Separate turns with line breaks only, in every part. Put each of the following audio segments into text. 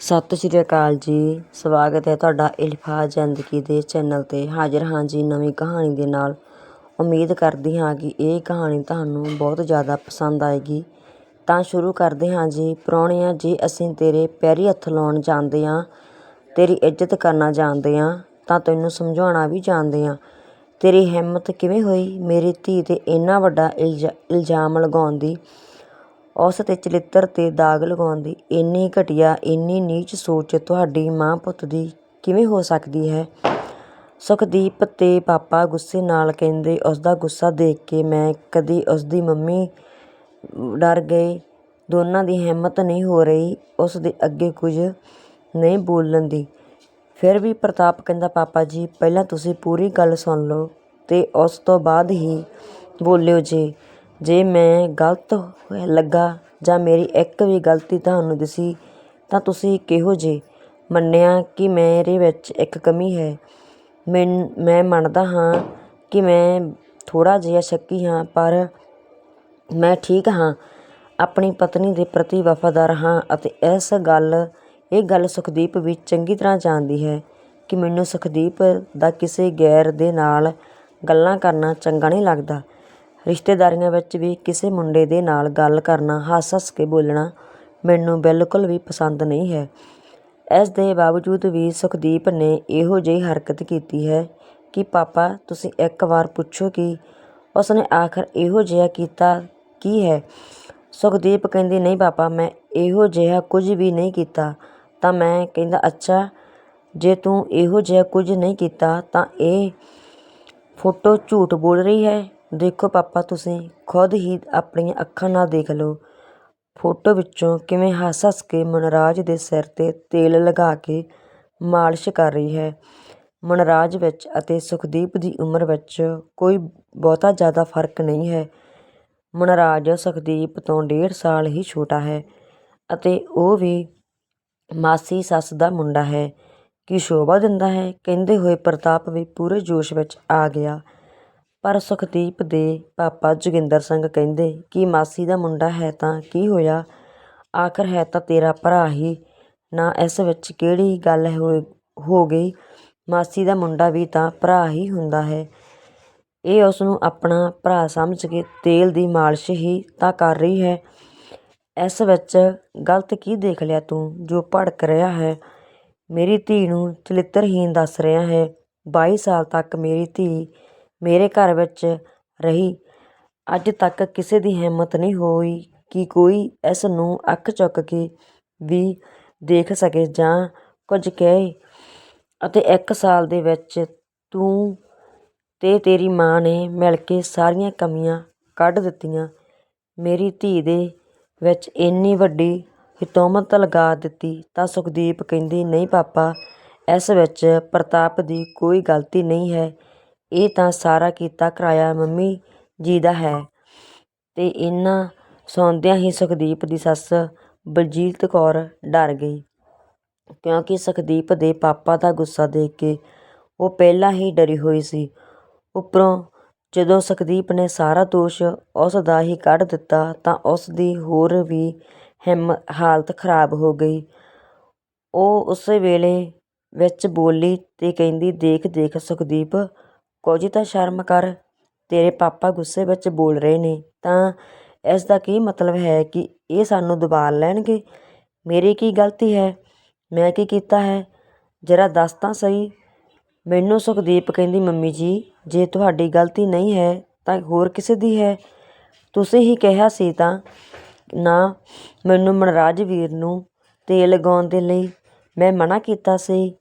ਸਤਿ ਸ਼੍ਰੀ ਅਕਾਲ ਜੀ। ਸਵਾਗਤ ਹੈ ਤੁਹਾਡਾ ਇਲਫਾ ਜ਼ਿੰਦਗੀ ਦੇ ਚੈਨਲ 'ਤੇ। ਹਾਜ਼ਰ ਹਾਂ ਜੀ ਨਵੀਂ ਕਹਾਣੀ ਦੇ ਨਾਲ। ਉਮੀਦ ਕਰਦੀ ਹਾਂ ਕਿ ਇਹ ਕਹਾਣੀ ਤੁਹਾਨੂੰ ਬਹੁਤ ਜ਼ਿਆਦਾ ਪਸੰਦ ਆਏਗੀ। ਤਾਂ ਸ਼ੁਰੂ ਕਰਦੇ ਹਾਂ ਜੀ। ਪ੍ਰਾਹੁਣਿਆਂ, ਜੀ ਅਸੀਂ ਤੇਰੇ ਪੈਰੀ ਹੱਥ ਲਾਉਣ ਜਾਣਦੇ ਹਾਂ, ਤੇਰੀ ਇੱਜ਼ਤ ਕਰਨਾ ਜਾਣਦੇ ਹਾਂ, ਤਾਂ ਤੈਨੂੰ ਸਮਝਾਉਣਾ ਵੀ ਜਾਣਦੇ ਹਾਂ। ਤੇਰੀ ਹਿੰਮਤ ਕਿਵੇਂ ਹੋਈ? ਮੇਰੀ ਧੀ 'ਤੇ ਇੰਨਾ ਵੱਡਾ ਇਲਜ਼ਾ, ਇਲਜ਼ਾਮ ਲਗਾਉਣ ਦੀ ਉਸ 'ਤੇ ਚਲਿੱਤਰ 'ਤੇ ਦਾਗ ਲਗਾਉਣ ਦੀ ਇੰਨੀ ਘਟੀਆ, ਇੰਨੀ ਨੀਚ ਸੋਚ ਤੁਹਾਡੀ ਮਾਂ ਪੁੱਤ ਦੀ ਕਿਵੇਂ ਹੋ ਸਕਦੀ ਹੈ? ਸੁਖਦੀਪ ਤੇ ਪਾਪਾ ਗੁੱਸੇ ਨਾਲ ਕਹਿੰਦੇ, ਉਸਦਾ ਗੁੱਸਾ ਦੇਖ ਕੇ ਮੈਂ ਕਦੀ ਉਸਦੀ ਮੰਮੀ ਡਰ ਗਏ ਦੋਨਾਂ ਦੀ ਹਿੰਮਤ ਨਹੀਂ ਹੋ ਰਹੀ ਉਸ ਦੇ ਅੱਗੇ ਕੁਝ ਨਹੀਂ ਬੋਲਣ ਦੀ। ਫਿਰ ਵੀ ਪ੍ਰਤਾਪ ਕਹਿੰਦਾ, ਪਾਪਾ ਜੀ, ਪਹਿਲਾਂ ਤੁਸੀਂ ਪੂਰੀ ਗੱਲ ਸੁਣ ਲਓ ਤੇ ਉਸ ਤੋਂ ਬਾਅਦ ਹੀ ਬੋਲਿਓ ਜੇ। ਜੇ ਮੈਂ ਗਲਤ ਲੱਗਾ ਜਾਂ ਮੇਰੀ ਇੱਕ ਵੀ ਗਲਤੀ ਤੁਹਾਨੂੰ ਦਿਸੀ, ਤਾਂ ਤੁਸੀਂ ਕਿਹੋ ਜਿਹੇ? ਮੰਨਿਆ ਕਿ ਮੇਰੇ ਵਿੱਚ ਇੱਕ ਕਮੀ ਹੈ। ਮੈਂ ਮੈਂ ਮੰਨਦਾ ਹਾਂ ਕਿ ਮੈਂ ਥੋੜ੍ਹਾ ਜਿਹਾ ਸ਼ੱਕੀ ਹਾਂ, ਪਰ ਮੈਂ ਠੀਕ ਹਾਂ। ਆਪਣੀ ਪਤਨੀ ਦੇ ਪ੍ਰਤੀ ਵਫ਼ਾਦਾਰ ਹਾਂ ਅਤੇ ਇਸ ਗੱਲ, ਇਹ ਗੱਲ ਸੁਖਦੀਪ ਵੀ ਚੰਗੀ ਤਰ੍ਹਾਂ ਜਾਣਦੀ ਹੈ ਕਿ ਮੈਨੂੰ ਸੁਖਦੀਪ ਦਾ ਕਿਸੇ ਗੈਰ ਦੇ ਨਾਲ ਗੱਲਾਂ ਕਰਨਾ ਚੰਗਾ ਨਹੀਂ ਲੱਗਦਾ। ਰਿਸ਼ਤੇਦਾਰੀਆਂ ਵਿੱਚ ਵੀ ਕਿਸੇ ਮੁੰਡੇ ਦੇ ਨਾਲ ਗੱਲ ਕਰਨਾ ਹੱਸ ਹੱਸ ਕੇ ਬੋਲਣਾ ਮੈਨੂੰ ਬਿਲਕੁਲ ਵੀ ਪਸੰਦ ਨਹੀਂ ਹੈ। ਇਸ ਦੇ ਬਾਵਜੂਦ ਵੀ ਸੁਖਦੀਪ ਨੇ ਇਹੋ ਜਿਹੀ ਹਰਕਤ ਕੀਤੀ ਹੈ ਕਿ, ਪਾਪਾ, ਤੁਸੀਂ ਇੱਕ ਵਾਰ ਪੁੱਛੋ ਕਿ ਉਸਨੇ ਆਖਰ ਇਹੋ ਜਿਹਾ ਕੀਤਾ ਕੀ ਹੈ? ਸੁਖਦੀਪ ਕਹਿੰਦੀ, ਨਹੀਂ ਪਾਪਾ, ਮੈਂ ਇਹੋ ਜਿਹਾ ਕੁਝ ਵੀ ਨਹੀਂ ਕੀਤਾ। ਤਾਂ ਮੈਂ ਕਹਿੰਦਾ, ਅੱਛਾ, ਜੇ ਤੂੰ ਇਹੋ ਜਿਹਾ ਕੁਝ ਨਹੀਂ ਕੀਤਾ ਤਾਂ ਇਹ ਫੋਟੋ ਝੂਠ ਬੋਲ ਰਹੀ ਹੈ। ਦੇਖੋ ਪਾਪਾ, ਤੁਸੀਂ ਖੁਦ ਹੀ ਆਪਣੀਆਂ ਅੱਖਾਂ ਨਾਲ ਦੇਖ ਲਓ। ਫੋਟੋ ਵਿੱਚੋਂ ਕਿਵੇਂ ਹੱਸ ਹੱਸ ਕੇ ਮਨਰਾਜ ਦੇ ਸਿਰ 'ਤੇ ਤੇਲ ਲਗਾ ਕੇ ਮਾਲਿਸ਼ ਕਰ ਰਹੀ ਹੈ। ਮਨਰਾਜ ਵਿੱਚ ਅਤੇ ਸੁਖਦੀਪ ਦੀ ਉਮਰ ਵਿੱਚ ਕੋਈ ਬਹੁਤਾ ਜ਼ਿਆਦਾ ਫ਼ਰਕ ਨਹੀਂ ਹੈ। ਮਨਰਾਜ ਸੁਖਦੀਪ ਤੋਂ ਡੇਢ ਸਾਲ ਹੀ ਛੋਟਾ ਹੈ ਅਤੇ ਉਹ ਵੀ ਮਾਸੀ ਸੱਸ ਦਾ ਮੁੰਡਾ ਹੈ। ਕਿ ਸ਼ੋਭਾ ਦਿੰਦਾ ਹੈ, ਕਹਿੰਦੇ ਹੋਏ ਪ੍ਰਤਾਪ ਵੀ ਪੂਰੇ ਜੋਸ਼ ਵਿੱਚ ਆ ਗਿਆ। ਪਰ ਸੁਖਦੀਪ ਦੇ ਪਾਪਾ ਜੋਗਿੰਦਰ ਸਿੰਘ ਕਹਿੰਦੇ, ਕਿ ਮਾਸੀ ਦਾ ਮੁੰਡਾ ਹੈ ਤਾਂ ਕੀ ਹੋਇਆ? ਆਖਰ ਹੈ ਤਾਂ ਤੇਰਾ ਭਰਾ ਹੀ। ਨਾ ਇਸ ਵਿੱਚ ਕਿਹੜੀ ਗੱਲ ਹੋ ਹੋ ਗਈ? ਮਾਸੀ ਦਾ ਮੁੰਡਾ ਵੀ ਤਾਂ ਭਰਾ ਹੀ ਹੁੰਦਾ ਹੈ। ਇਹ ਉਸ ਨੂੰ ਆਪਣਾ ਭਰਾ ਸਮਝ ਕੇ ਤੇਲ ਦੀ ਮਾਲਿਸ਼ ਹੀ ਤਾਂ ਕਰ ਰਹੀ ਹੈ। ਇਸ ਵਿੱਚ ਗਲਤ ਕੀ ਦੇਖ ਲਿਆ ਤੂੰ ਜੋ ਭੜਕ ਰਿਹਾ ਹੈ? ਮੇਰੀ ਧੀ ਨੂੰ ਚਰਿੱਤਰਹੀਣ ਦੱਸ ਰਿਹਾ ਹੈ। 22 ਸਾਲ ਤੱਕ ਮੇਰੀ ਧੀ ਮੇਰੇ ਘਰ ਵਿੱਚ ਰਹੀ। ਅੱਜ ਤੱਕ ਕਿਸੇ ਦੀ ਹਿੰਮਤ ਨਹੀਂ ਹੋਈ ਕਿ ਕੋਈ ਇਸ ਨੂੰ ਅੱਖ ਚੁੱਕ ਕੇ ਵੀ ਦੇਖ ਸਕੇ ਜਾਂ ਕੁਝ ਕਹੇ। ਅਤੇ ਇੱਕ ਸਾਲ ਦੇ ਵਿੱਚ ਤੂੰ ਅਤੇ ਤੇਰੀ ਮਾਂ ਨੇ ਮਿਲ ਕੇ ਸਾਰੀਆਂ ਕਮੀਆਂ ਕੱਢ ਦਿੱਤੀਆਂ। ਮੇਰੀ ਧੀ ਦੇ ਵਿੱਚ ਇੰਨੀ ਵੱਡੀ ਹਿਤੋਮਤ ਲਗਾ ਦਿੱਤੀ ਤਾਂ ਸੁਖਦੀਪ ਕਹਿੰਦੀ, ਨਹੀਂ ਪਾਪਾ, ਇਸ ਵਿੱਚ ਪ੍ਰਤਾਪ ਦੀ ਕੋਈ ਗਲਤੀ ਨਹੀਂ ਹੈ। ਇਹ ਤਾਂ ਸਾਰਾ ਕੀਤਾ ਕਰਾਇਆ ਮੰਮੀ ਜੀ ਦਾ ਹੈ। ਅਤੇ ਇਹਨਾਂ ਸੌਂਦਿਆਂ ਹੀ ਸੁਖਦੀਪ ਦੀ ਸੱਸ ਬਲਜੀਤ ਕੌਰ ਡਰ ਗਈ, ਕਿਉਂਕਿ ਸੁਖਦੀਪ ਦੇ ਪਾਪਾ ਦਾ ਗੁੱਸਾ ਦੇਖ ਕੇ ਉਹ ਪਹਿਲਾਂ ਹੀ ਡਰੀ ਹੋਈ ਸੀ। ਉੱਪਰੋਂ ਜਦੋਂ ਸੁਖਦੀਪ ਨੇ ਸਾਰਾ ਦੋਸ਼ ਉਸ ਦਾ ਹੀ ਕੱਢ ਦਿੱਤਾ ਤਾਂ ਉਸ ਦੀ ਹੋਰ ਵੀ ਹਿੰਮ, ਹਾਲਤ ਖਰਾਬ ਹੋ ਗਈ। ਉਹ ਉਸੇ ਵੇਲੇ ਵਿੱਚ ਬੋਲੀ ਤੇ ਕਹਿੰਦੀ ਦੇਖ ਦੇਖ ਸੁਖਦੀਪ ਕੁਝ ਤਾਂ ਸ਼ਰਮ ਕਰ, ਤੇਰੇ ਪਾਪਾ ਗੁੱਸੇ ਵਿੱਚ ਬੋਲ ਰਹੇ ਨੇ, ਤਾਂ ਇਸ ਦਾ ਕੀ ਮਤਲਬ ਹੈ ਕਿ ਇਹ ਸਾਨੂੰ ਦਬਾ ਲੈਣਗੇ? ਮੇਰੀ ਕੀ ਗਲਤੀ ਹੈ? ਮੈਂ ਕੀ ਕੀਤਾ ਹੈ? ਜਰਾ ਦੱਸ ਤਾਂ ਸਹੀ। ਮੈਨੂੰ ਸੁਖਦੀਪ ਕਹਿੰਦੀ, ਮੰਮੀ ਜੀ, ਜੇ ਤੁਹਾਡੀ ਗਲਤੀ ਨਹੀਂ ਹੈ, ਤਾਂ ਹੋਰ ਕਿਸੇ ਦੀ ਹੈ? ਤੁਸੀਂ ਹੀ ਕਿਹਾ ਸੀ ਤਾਂ, ਨਾ, ਮੈਨੂੰ ਮਨਰਾਜ ਵੀਰ ਨੂੰ ਤੇਲ ਲਗਾਉਣ ਦੇ ਲਈ ਮੈਂ ਮਨਾ ਕੀਤਾ ਸੀ।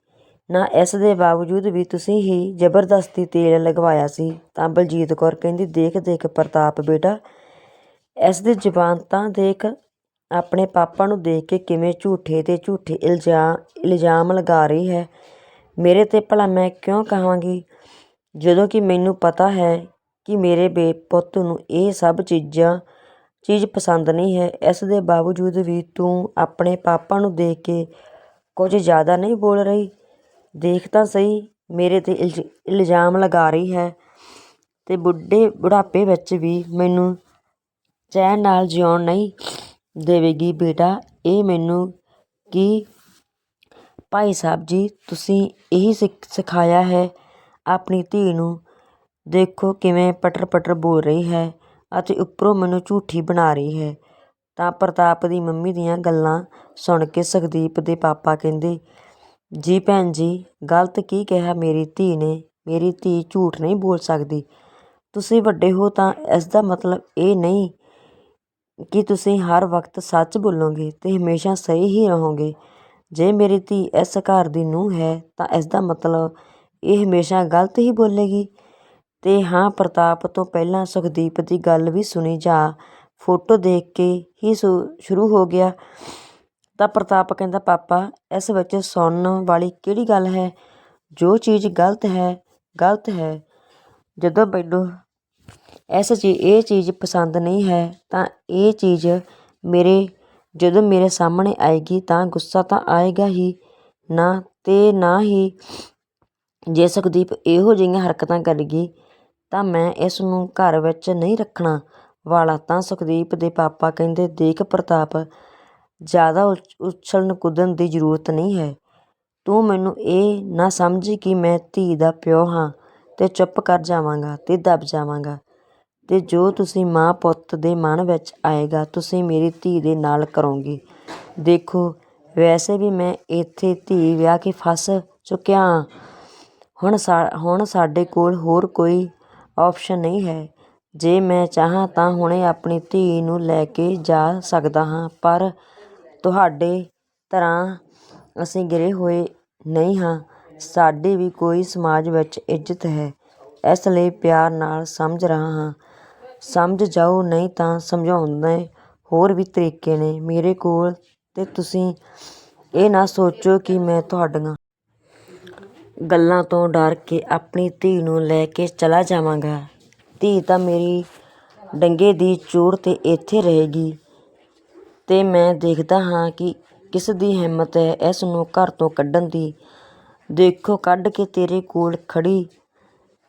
ਨਾ ਇਸ ਦੇ ਬਾਵਜੂਦ ਵੀ ਤੁਸੀਂ ਹੀ ਜ਼ਬਰਦਸਤੀ ਤੇਲ ਲਗਵਾਇਆ ਸੀ। ਤਾਂ ਬਲਜੀਤ ਕੌਰ ਕਹਿੰਦੀ, ਦੇਖ ਦੇਖ ਪ੍ਰਤਾਪ ਬੇਟਾ, ਇਸ ਦੀ ਜ਼ਬਾਨ ਤਾਂ ਦੇਖ, ਆਪਣੇ ਪਾਪਾ ਨੂੰ ਦੇਖ ਕੇ ਕਿਵੇਂ ਝੂਠੇ ਤੇ ਝੂਠੇ ਇਲਜ਼ਾਮ ਇਲਜ਼ਾਮ ਲਗਾ ਰਹੀ ਹੈ। ਮੇਰੇ ਤੇ ਭਲਾ ਮੈਂ ਕਿਉਂ ਕਹਾਂਗੀ? ਜਦੋਂ ਕਿ ਮੈਨੂੰ ਪਤਾ ਹੈ ਕਿ ਮੇਰੇ ਬੇ ਪੁੱਤ ਨੂੰ ਇਹ ਸਭ ਚੀਜ਼ਾਂ, ਚੀਜ਼ ਪਸੰਦ ਨਹੀਂ ਹੈ। ਇਸ ਦੇ ਬਾਵਜੂਦ ਵੀ ਤੂੰ ਆਪਣੇ ਪਾਪਾ ਨੂੰ ਦੇਖ ਕੇ ਕੁਝ ਜ਼ਿਆਦਾ ਨਹੀਂ ਬੋਲ ਰਹੀ। ਦੇਖ ਤਾਂ ਸਹੀ, ਮੇਰੇ ਤੇ ਇਲਜ਼, ਇਲਜ਼ਾਮ ਲਗਾ ਰਹੀ ਹੈ ਅਤੇ ਬੁੱਢੇ, ਬੁਢਾਪੇ ਵਿੱਚ ਵੀ ਮੈਨੂੰ ਚੈਨ ਨਾਲ ਜਿਉਣ ਨਹੀਂ ਦੇਵੇਗੀ। ਬੇਟਾ, ਇਹ ਮੈਨੂੰ ਕਿ? ਭਾਈ ਸਾਹਿਬ ਜੀ, ਤੁਸੀਂ ਇਹੀ ਸਿਖ, ਸਿਖਾਇਆ ਹੈ, ਆਪਣੀ ਧੀ ਨੂੰ ਦੇਖੋ ਕਿਵੇਂ ਪਟਰ ਪਟਰ ਬੋਲ ਰਹੀ ਹੈ ਅਤੇ ਉੱਪਰੋਂ ਮੈਨੂੰ ਝੂਠੀ ਬਣਾ ਰਹੀ ਹੈ। ਤਾਂ ਪ੍ਰਤਾਪ ਦੀ ਮੰਮੀ ਦੀਆਂ ਗੱਲਾਂ ਸੁਣ ਕੇ ਸੁਖਦੀਪ ਦੇ ਪਾਪਾ ਕਹਿੰਦੇ ਜੀ ਭੈਣ ਜੀ, ਗਲਤ ਕੀ ਕਿਹਾ ਮੇਰੀ ਧੀ ਨੇ? ਮੇਰੀ ਧੀ ਝੂਠ ਨਹੀਂ ਬੋਲ ਸਕਦੀ। ਤੁਸੀਂ ਵੱਡੇ ਹੋ ਤਾਂ ਇਸ ਦਾ ਮਤਲਬ ਇਹ ਨਹੀਂ ਕਿ ਤੁਸੀਂ ਹਰ ਵਕਤ ਸੱਚ ਬੋਲੋਗੇ ਤੇ ਹਮੇਸ਼ਾ ਸਹੀ ਹੀ ਰਹੋਗੇ। ਜੇ ਮੇਰੀ ਧੀ ਇਸ ਘਰ ਦੀ ਨੂੰਹ ਹੈ ਤਾਂ ਇਸ ਦਾ ਮਤਲਬ ਇਹ ਹਮੇਸ਼ਾ ਗਲਤ ਹੀ ਬੋਲੇਗੀ। ਤੇ ਹਾਂ, ਪ੍ਰਤਾਪ ਤੋਂ ਪਹਿਲਾਂ ਸੁਖਦੀਪ ਦੀ ਗੱਲ ਵੀ ਸੁਣੀ ਜਾ ਫੋਟੋ ਦੇਖ ਕੇ ਹੀ ਸ਼ੁ- ਸ਼ੁਰੂ ਹੋ ਗਿਆ। ਤਾਂ ਪ੍ਰਤਾਪ ਕਹਿੰਦਾ, ਪਾਪਾ, ਇਸ ਵਿੱਚ ਸੁਣਨ ਵਾਲੀ ਕਿਹੜੀ ਗੱਲ ਹੈ? ਜੋ ਚੀਜ਼ ਗਲਤ ਹੈ ਗਲਤ ਹੈ। ਜਦੋਂ ਮੈਨੂੰ ਇਸ ਚੀ, ਇਹ ਚੀਜ਼ ਪਸੰਦ ਨਹੀਂ ਹੈ, ਤਾਂ ਇਹ ਚੀਜ਼ ਮੇਰੇ, ਜਦੋਂ ਮੇਰੇ ਸਾਹਮਣੇ ਆਏਗੀ ਤਾਂ ਗੁੱਸਾ ਤਾਂ ਆਏਗਾ ਹੀ। ਨਾ ਤੇ ਨਾ ਹੀ ਜੇ ਸੁਖਦੀਪ ਇਹੋ ਜਿਹੀਆਂ ਹਰਕਤਾਂ ਕਰੇਗੀ, ਤਾਂ ਮੈਂ ਇਸ ਨੂੰ ਘਰ ਵਿੱਚ ਨਹੀਂ ਰੱਖਣਾ ਵਾਲਾ। ਤਾਂ ਸੁਖਦੀਪ ਦੇ ਪਾਪਾ ਕਹਿੰਦੇ, ਦੇਖ ਪ੍ਰਤਾਪ ਜ਼ਿਆਦਾ ਉਛ- ਉਛਲਣ ਕੁੱਦਣ ਦੀ ਜ਼ਰੂਰਤ ਨਹੀਂ ਹੈ। ਤੂੰ ਮੈਨੂੰ ਇਹ ਨਾ ਸਮਝੀ ਕਿ ਮੈਂ ਧੀ ਦਾ ਪਿਓ ਹਾਂ ਅਤੇ ਚੁੱਪ ਕਰ ਜਾਵਾਂਗਾ ਅਤੇ ਦੱਬ ਜਾਵਾਂਗਾ ਅਤੇ ਜੋ ਤੁਸੀਂ ਮਾਂ ਪੁੱਤ ਦੇ ਮਨ ਵਿੱਚ ਆਏਗਾ, ਤੁਸੀਂ ਮੇਰੀ ਧੀ ਦੇ ਨਾਲ ਕਰੋਗੇ। ਦੇਖੋ, ਵੈਸੇ ਵੀ ਮੈਂ ਇੱਥੇ ਧੀ ਵਿਆਹ ਕੇ ਫਸ ਚੁੱਕਿਆ ਹਾਂ। ਹੁਣ ਸਾ, ਹੁਣ ਸਾਡੇ ਕੋਲ ਹੋਰ ਕੋਈ ਆਪਸ਼ਨ ਨਹੀਂ ਹੈ। ਜੇ ਮੈਂ ਚਾਹਾਂ ਤਾਂ ਹੁਣੇ ਆਪਣੀ ਧੀ ਨੂੰ ਲੈ ਕੇ ਜਾ ਸਕਦਾ ਹਾਂ, ਪਰ ਤੁਹਾਡੇ ਤਰ੍ਹਾਂ ਅਸੀਂ ਗਿਰੇ ਹੋਏ ਨਹੀਂ ਹਾਂ। ਸਾਡੀ ਵੀ ਕੋਈ ਸਮਾਜ ਵਿੱਚ ਇੱਜ਼ਤ ਹੈ। ਇਸ ਲਈ ਪਿਆਰ ਨਾਲ ਸਮਝ ਰਿਹਾ ਹਾਂ। ਸਮਝ ਜਾਓ, ਨਹੀਂ ਤਾਂ ਸਮਝਾਉਣ ਦੇ ਹੋਰ ਵੀ ਤਰੀਕੇ ਨੇ। ਮੇਰੇ ਕੋਲ ਤੇ ਤੁਸੀਂ ਇਹ ਨਾ ਸੋਚੋ ਕਿ ਮੈਂ ਤੁਹਾਡੀਆਂ ਗੱਲਾਂ ਤੋਂ ਡਰ ਕੇ ਆਪਣੀ ਧੀ ਨੂੰ ਲੈ ਕੇ ਚਲਾ ਜਾਵਾਂਗਾ। ਧੀ ਤਾਂ ਮੇਰੀ ਡੰਗੇ ਦੀ ਚੋਰ ਤੇ ਇੱਥੇ ਰਹੇਗੀ। ਅਤੇ ਮੈਂ ਦੇਖਦਾ ਹਾਂ ਕਿ ਕਿਸ ਦੀ ਹਿੰਮਤ ਹੈ ਇਸ ਨੂੰ ਘਰ ਤੋਂ ਕੱਢਣ ਦੀ। ਦੇਖੋ, ਕੱਢ ਕੇ ਤੇਰੇ ਕੋਲ ਖੜ੍ਹੀ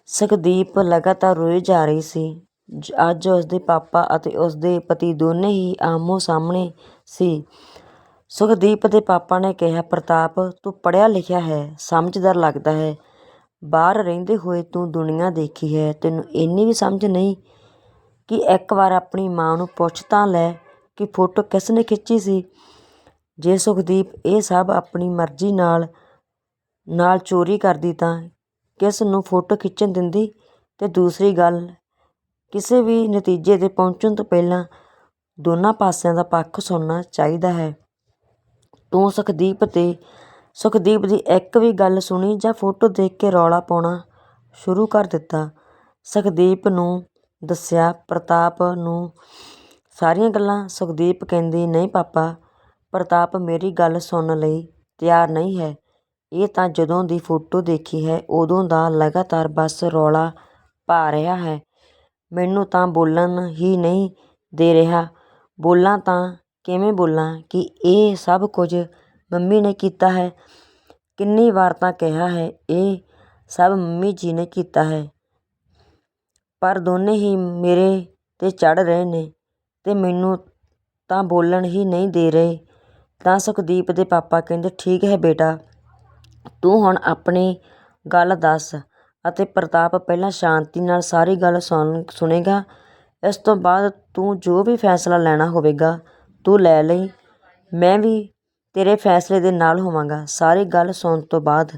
ਸੁਖਦੀਪ ਲਗਾਤਾਰ ਰੋਈ ਜਾ ਰਹੀ ਸੀ। ਜ- ਅੱਜ ਉਸਦੇ ਪਾਪਾ ਅਤੇ ਉਸਦੇ ਪਤੀ ਦੋਨੇ ਹੀ ਆਮੋ ਸਾਹਮਣੇ ਸੀ। ਸੁਖਦੀਪ ਦੇ ਪਾਪਾ ਨੇ ਕਿਹਾ, ਪ੍ਰਤਾਪ, ਤੂੰ ਪੜ੍ਹਿਆ ਲਿਖਿਆ ਹੈ ਸਮਝਦਾਰ ਲੱਗਦਾ ਹੈ। ਬਾਹਰ ਰਹਿੰਦੇ ਹੋਏ ਤੂੰ ਦੁਨੀਆ ਦੇਖੀ ਹੈ। ਤੈਨੂੰ ਇੰਨੀ ਵੀ ਸਮਝ ਨਹੀਂ ਕਿ ਇੱਕ ਵਾਰ ਆਪਣੀ ਮਾਂ ਨੂੰ ਪੁੱਛ ਤਾਂ ਲੈ ਕਿ ਫੋਟੋ ਕਿਸ ਨੇ ਖਿੱਚੀ ਸੀ? ਜੇ ਸੁਖਦੀਪ ਇਹ ਸਭ ਆਪਣੀ ਮਰਜ਼ੀ ਨਾਲ ਨਾਲ ਚੋਰੀ ਕਰਦੀ ਤਾਂ ਕਿਸ ਨੂੰ ਫੋਟੋ ਖਿੱਚਣ ਦਿੰਦੀ? ਤੇ ਦੂਸਰੀ ਗੱਲ, ਕਿਸੇ ਵੀ ਨਤੀਜੇ ਤੇ ਪਹੁੰਚਣ ਤੋਂ ਪਹਿਲਾਂ ਦੋਨਾਂ ਪਾਸਿਆਂ ਦਾ ਪੱਖ ਸੁਣਨਾ ਚਾਹੀਦਾ ਹੈ। ਤੂੰ ਸੁਖਦੀਪ ਤੇ, ਸੁਖਦੀਪ ਦੀ ਇੱਕ ਵੀ ਗੱਲ ਸੁਣੀ ਜਾਂ ਫੋਟੋ ਦੇਖ ਕੇ ਰੌਲਾ ਪਾਉਣਾ ਸ਼ੁਰੂ ਕਰ ਦਿੱਤਾ? ਸੁਖਦੀਪ ਨੂੰ ਦੱਸਿਆ, ਪ੍ਰਤਾਪ ਨੂੰ ਸਾਰੀਆਂ ਗੱਲਾਂ ਸੁਖਦੀਪ ਕਹਿੰਦੀ, ਨਹੀਂ ਪਾਪਾ, ਪ੍ਰਤਾਪ ਮੇਰੀ ਗੱਲ ਸੁਣਨ ਲਈ ਤਿਆਰ ਨਹੀਂ ਹੈ। ਇਹ ਤਾਂ ਜਦੋਂ ਦੀ ਫੋਟੋ ਦੇਖੀ ਹੈ, ਉਦੋਂ ਦਾ ਲਗਾਤਾਰ ਬਸ ਰੌਲਾ ਪਾ ਰਿਹਾ ਹੈ। ਮੈਨੂੰ ਤਾਂ ਬੋਲਣ ਹੀ ਨਹੀਂ ਦੇ ਰਿਹਾ। ਬੋਲਾਂ ਤਾਂ ਕਿਵੇਂ ਬੋਲਾਂ ਕਿ ਇਹ ਸਭ ਕੁਝ ਮੰਮੀ ਨੇ ਕੀਤਾ ਹੈ। ਕਿੰਨੀ ਵਾਰ ਤਾਂ ਕਿਹਾ ਹੈ, ਇਹ ਸਭ ਮੰਮੀ ਜੀ ਨੇ ਕੀਤਾ ਹੈ। ਪਰ ਦੋਨੇ ਹੀ ਮੇਰੇ ਤੇ ਚੜ ਰਹੇ ਨੇ। ਤੇ ਮੈਨੂੰ ਤਾਂ ਬੋਲਣ ਹੀ ਨਹੀਂ ਦੇ ਰਹੇ। ਤਾਂ ਸੁਖਦੀਪ ਦੇ ਪਾਪਾ ਕਹਿੰਦੇ, ਠੀਕ ਹੈ ਬੇਟਾ, ਤੂੰ ਹੁਣ ਆਪਣੀ ਗੱਲ ਦੱਸ ਅਤੇ ਪ੍ਰਤਾਪ ਪਹਿਲਾਂ ਸ਼ਾਂਤੀ ਨਾਲ ਸਾਰੀ ਗੱਲ ਸੁਣ, ਸੁਣੇਗਾ। ਇਸ ਤੋਂ ਬਾਅਦ ਤੂੰ ਜੋ ਵੀ ਫੈਸਲਾ ਲੈਣਾ ਹੋਵੇਗਾ, ਤੂੰ ਲੈ ਲਈ। ਮੈਂ ਵੀ ਤੇਰੇ ਫੈਸਲੇ ਦੇ ਨਾਲ ਹੋਵਾਂਗਾ। ਸਾਰੀ ਗੱਲ ਸੁਣਨ ਤੋਂ ਬਾਅਦ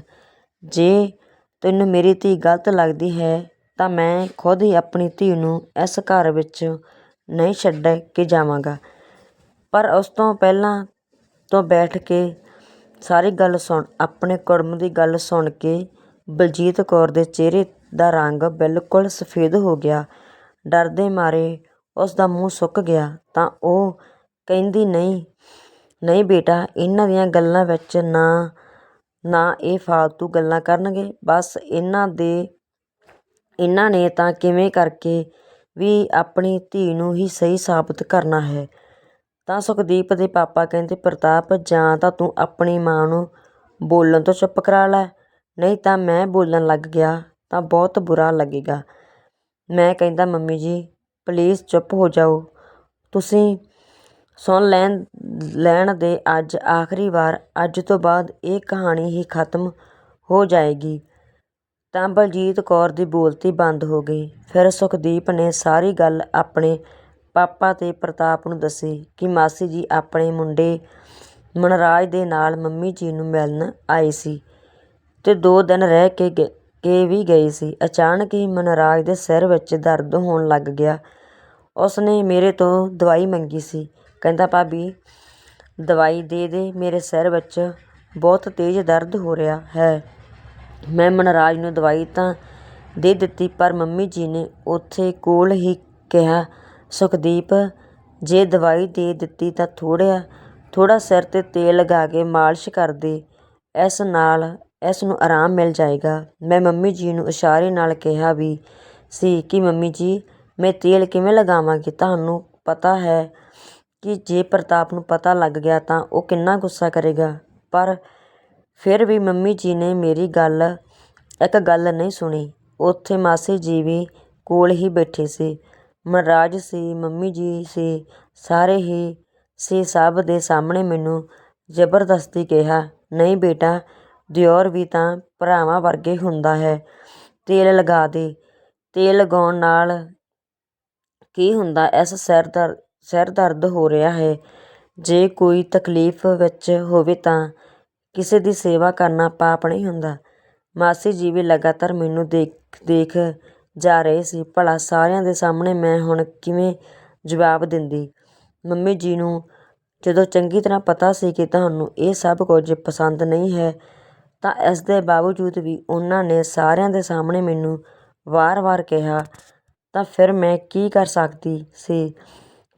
ਜੇ ਤੈਨੂੰ ਮੇਰੀ ਧੀ ਗਲਤ ਲੱਗਦੀ ਹੈ, ਤਾਂ ਮੈਂ ਖੁਦ ਹੀ ਆਪਣੀ ਧੀ ਨੂੰ ਇਸ ਘਰ ਵਿੱਚ ਨਹੀਂ ਛੱਡ ਕੇ ਜਾਵਾਂਗਾ। ਪਰ ਉਸ ਤੋਂ ਪਹਿਲਾਂ ਤੋਂ ਬੈਠ ਕੇ ਸਾਰੀ ਗੱਲ ਸੁਣ, ਆਪਣੇ ਕੁੜਮ ਦੀ ਗੱਲ ਸੁਣ ਕੇ ਬਲਜੀਤ ਕੌਰ ਦੇ ਚਿਹਰੇ ਦਾ ਰੰਗ ਬਿਲਕੁਲ ਸਫੇਦ ਹੋ ਗਿਆ। ਡਰ ਦੇ ਮਾਰੇ ਉਸ ਦਾ ਮੂੰਹ ਸੁੱਕ ਗਿਆ ਤਾਂ ਉਹ ਕਹਿੰਦੀ, ਨਹੀਂ ਨਹੀਂ ਬੇਟਾ, ਇਹਨਾਂ ਦੀਆਂ ਗੱਲਾਂ ਵਿੱਚ ਨਾ ਨਾ ਇਹ ਫਾਲਤੂ ਗੱਲਾਂ ਕਰਨਗੇ। ਬਸ ਇਹਨਾਂ ਦੇ, ਇਹਨਾਂ ਨੇ ਤਾਂ ਕਿਵੇਂ ਕਰਕੇ ਵੀ ਆਪਣੀ ਧੀ ਨੂੰ ਹੀ ਸਹੀ ਸਾਬਤ ਕਰਨਾ ਹੈ। ਤਾਂ ਸੁਖਦੀਪ ਦੇ ਪਾਪਾ ਕਹਿੰਦੇ, ਪ੍ਰਤਾਪ, ਜਾਂ ਤਾਂ ਤੂੰ ਆਪਣੀ ਮਾਂ ਨੂੰ ਬੋਲਣ ਤੋਂ ਚੁੱਪ ਕਰਾ ਲੈ। ਨਹੀਂ ਤਾਂ ਮੈਂ ਬੋਲਣ ਲੱਗ ਗਿਆ ਤਾਂ ਬਹੁਤ ਬੁਰਾ ਲੱਗੇਗਾ। ਮੈਂ ਕਹਿੰਦਾ, ਮੰਮੀ ਜੀ ਪਲੀਜ਼ ਚੁੱਪ ਹੋ ਜਾਓ। ਤੁਸੀਂ ਸੁਣ ਲੈਣ ਲੈਣ ਦੇ ਅੱਜ ਆਖਰੀ ਵਾਰ, ਅੱਜ ਤੋਂ ਬਾਅਦ ਇਹ ਕਹਾਣੀ ਹੀ ਖਤਮ ਹੋ ਜਾਏਗੀ। ਤਾਂ ਬਲਜੀਤ ਕੌਰ ਦੀ ਬੋਲਤੀ ਬੰਦ ਹੋ ਗਈ। ਫਿਰ ਸੁਖਦੀਪ ਨੇ ਸਾਰੀ ਗੱਲ ਆਪਣੇ ਪਾਪਾ ਤੇ ਪ੍ਰਤਾਪ ਨੂੰ ਦੱਸੀ ਕਿ ਮਾਸੀ ਜੀ ਆਪਣੇ ਮੁੰਡੇ ਮਨਰਾਜ ਦੇ ਨਾਲ ਮੰਮੀ ਜੀ ਨੂੰ ਮਿਲਣ ਆਏ ਸੀ ਤੇ ਦੋ ਦਿਨ ਰਹਿ ਕੇ ਗ- ਕੇ ਵੀ ਗਏ ਸੀ। ਅਚਾਨਕ ਹੀ ਮਨਰਾਜ ਦੇ ਸਿਰ ਵਿੱਚ ਦਰਦ ਹੋਣ ਲੱਗ ਗਿਆ। ਉਸਨੇ ਮੇਰੇ ਤੋਂ ਦਵਾਈ ਮੰਗੀ ਸੀ। ਕਹਿੰਦਾ, ਭਾਬੀ, ਦਵਾਈ ਦੇ ਦੇ, ਮੇਰੇ ਸਿਰ ਵਿੱਚ ਬਹੁਤ ਤੇਜ਼ ਦਰਦ ਹੋ ਰਿਹਾ ਹੈ। ਮੈਂ ਮਨਰਾਜ ਨੂੰ ਦਵਾਈ ਤਾਂ ਦੇ ਦਿੱਤੀ, ਪਰ ਮੰਮੀ ਜੀ ਨੇ ਉੱਥੇ ਕੋਲ ਹੀ ਕਿਹਾ, ਸੁਖਦੀਪ, ਜੇ ਦਵਾਈ ਦੇ ਦਿੱਤੀ ਤਾਂ ਥੋੜ੍ਹਾ ਥੋੜ੍ਹਾ ਸਿਰ 'ਤੇ ਤੇਲ ਲਗਾ ਕੇ ਮਾਲਿਸ਼ ਕਰ ਦੇ। ਇਸ ਨਾਲ ਇਸ ਨੂੰ ਆਰਾਮ ਮਿਲ ਜਾਏਗਾ। ਮੈਂ ਮੰਮੀ ਜੀ ਨੂੰ ਇਸ਼ਾਰੇ ਨਾਲ ਕਿਹਾ ਵੀ, ਸੀ ਕਿ ਮੰਮੀ ਜੀ, ਮੈਂ ਤੇਲ ਕਿਵੇਂ ਲਗਾਵਾਂਗੀ? ਤੁਹਾਨੂੰ ਪਤਾ ਹੈ ਕਿ ਜੇ ਪ੍ਰਤਾਪ ਨੂੰ ਪਤਾ ਲੱਗ ਗਿਆ ਤਾਂ ਉਹ ਕਿੰਨਾ ਗੁੱਸਾ ਕਰੇਗਾ। ਪਰ ਫਿਰ ਵੀ ਮੰਮੀ ਜੀ ਨੇ ਮੇਰੀ ਗੱਲ, ਇੱਕ ਗੱਲ ਨਹੀਂ ਸੁਣੀ। ਉੱਥੇ ਮਾਸੀ ਜੀ ਵੀ ਕੋਲ ਹੀ ਬੈਠੇ ਸੀ। ਮਹਾਰਾਜ ਸੀ, ਮੰਮੀ ਜੀ ਸੀ, ਸਾਰੇ ਹੀ ਸੀ, ਸਭ ਦੇ ਸਾਹਮਣੇ ਮੈਨੂੰ ਜ਼ਬਰਦਸਤੀ ਕਿਹਾ, ਨਹੀਂ ਬੇਟਾ, ਦਿਓਰ ਵੀ ਤਾਂ ਭਰਾਵਾਂ ਵਰਗੇ ਹੁੰਦਾ ਹੈ। ਤੇਲ ਲਗਾ ਦੇ। ਤੇਲ ਲਗਾਉਣ ਨਾਲ ਕੀ ਹੁੰਦਾ? ਇਸ ਸਿਰ ਦਰ, ਸਿਰ ਦਰਦ ਹੋ ਰਿਹਾ ਹੈ। ਜੇ ਕੋਈ ਤਕਲੀਫ ਵਿੱਚ ਹੋਵੇ ਤਾਂ ਕਿਸੇ ਦੀ ਸੇਵਾ ਕਰਨਾ ਪਾਪ ਨਹੀਂ ਹੁੰਦਾ। ਮਾਸੀ ਜੀ ਵੀ ਲਗਾਤਾਰ ਮੈਨੂੰ ਦੇਖ ਦੇਖ ਜਾ ਰਹੇ ਸੀ। ਭਲਾ ਸਾਰਿਆਂ ਦੇ ਸਾਹਮਣੇ ਮੈਂ ਹੁਣ ਕਿਵੇਂ ਜਵਾਬ ਦਿੰਦੀ? ਮੰਮੀ ਜੀ ਨੂੰ ਜਦੋਂ ਚੰਗੀ ਤਰ੍ਹਾਂ ਪਤਾ ਸੀ ਕਿ ਤੁਹਾਨੂੰ ਇਹ ਸਭ ਕੁਝ ਪਸੰਦ ਨਹੀਂ ਹੈ, ਤਾਂ ਇਸ ਦੇ ਬਾਵਜੂਦ ਵੀ ਉਹਨਾਂ ਨੇ ਸਾਰਿਆਂ ਦੇ ਸਾਹਮਣੇ ਮੈਨੂੰ ਵਾਰ-ਵਾਰ ਕਿਹਾ, ਤਾਂ ਫਿਰ ਮੈਂ ਕੀ ਕਰ ਸਕਦੀ ਸੀ?